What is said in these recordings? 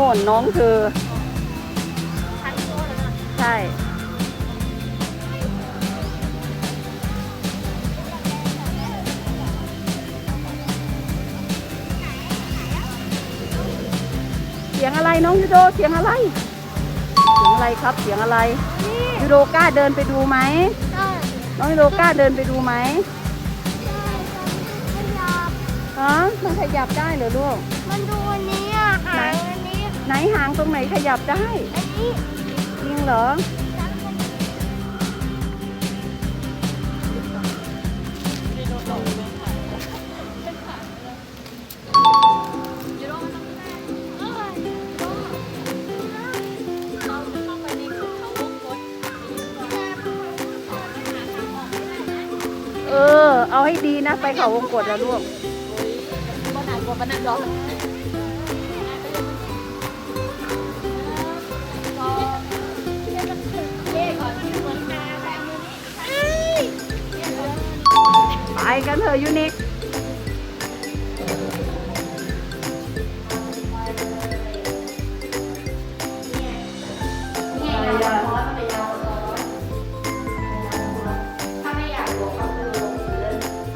โน่นน้องเธอทันโซ่แล้วนะใช่ เสียงอะไรน้องยูโดเสียงอะไร เสียงอะไรครับเสียงอะไรนี่ยูโดกล้าเดินไปดูไหมได้น้องยูโดกล้าเดินไปดูไหมขยับฮะมันขยับได้เหรอลูก มันดูอันนี้อะหางอันนี้ ไหนหางตรงไหนขยับได้อันนี้จริงเหรอ เออ เอาให้ดีนะ ไปเขาวงกดนะลูกไปกั กันเถอะยูนิค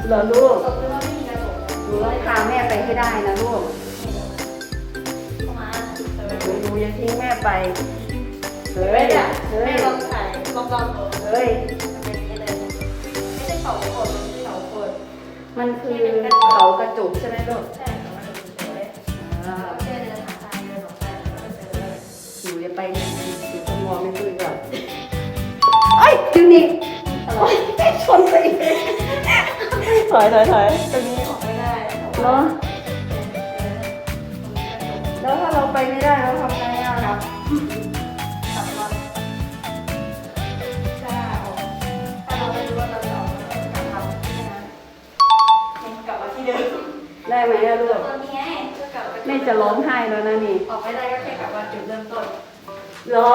เหรอลูกหนูต้องพาแม่ไปให้ได้นะลูกหนูอย่าทิ้งแม่ไป เฮ้ย เฮ้ย ลองถ่ายลองลองเฮ้ย ไม่ใช่ของคน คือเขากระจุกใช่ไหมลูกอ่าหนูจะไปเนี่ยหนูจะมองไม่คุยก่อนเอ้ยยูนิคโอ้ยชนไปเองถอยถอยถอยตรงนี้ออกไม่ได้เนาะแล้วถ้าเราไปไม่ได้เรา ได้ไหมอะลูกแม่จะร้องไห้แล้วนะนี่ ออกไม่ได้ก็แค่กลับมาจุดเริ่มต้นเหรอ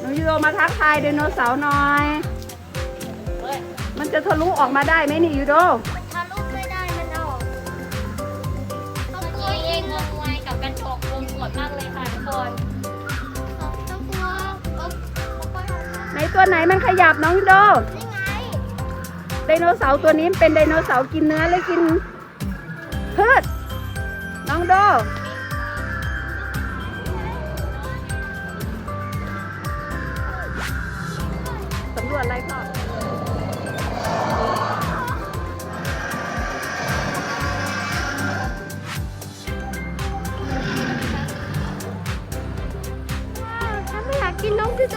หนูยูโรมาทักทายไดโนเสาร์หน่อย มันจะทะลุออกมาได้ไหมนี่ยูโรถ้าลูกไม่ได้มันออกต้องกลัวเองงงไวกับการโชกวงกดมากเลยค่ะทุกคนต้องกลัวต้องกลัวไหนตัวไหนมันขยับน้องยูโรนี่ ไดโนเสาร์ตัวนี้เป็นไดโนเสาร์กินเนื้อหรือกินพืชน้องโดสำรวจอะไรพ่อฉันไม่อยากกินน้องพี่โต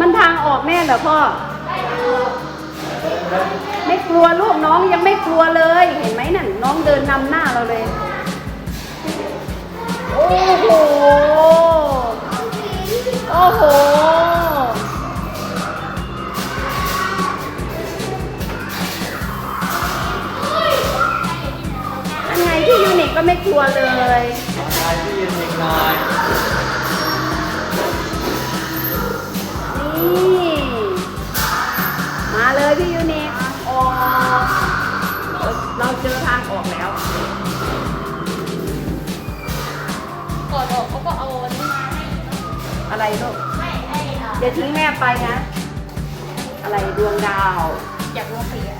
มันทางออกแน่เหรอพ่อ ไม่กลัวลูกน้องยังไม่กลัวเลย เห็นไหมนั่นน้องเดินนำหน้าเราเลย โอ้โห โอ้โห อันไงที่ยูนิคก็ไม่กลัวเลยนายพี่ยืนยิงหน่อย เราเจอทางออกแล้ว ก่อนออกเขาก็เอาอันนี้มาให้อะไรลูกให้ให้อะอย่าทิ้งแม่ไปนะ อะไรดวงดาว อยากลงเสีย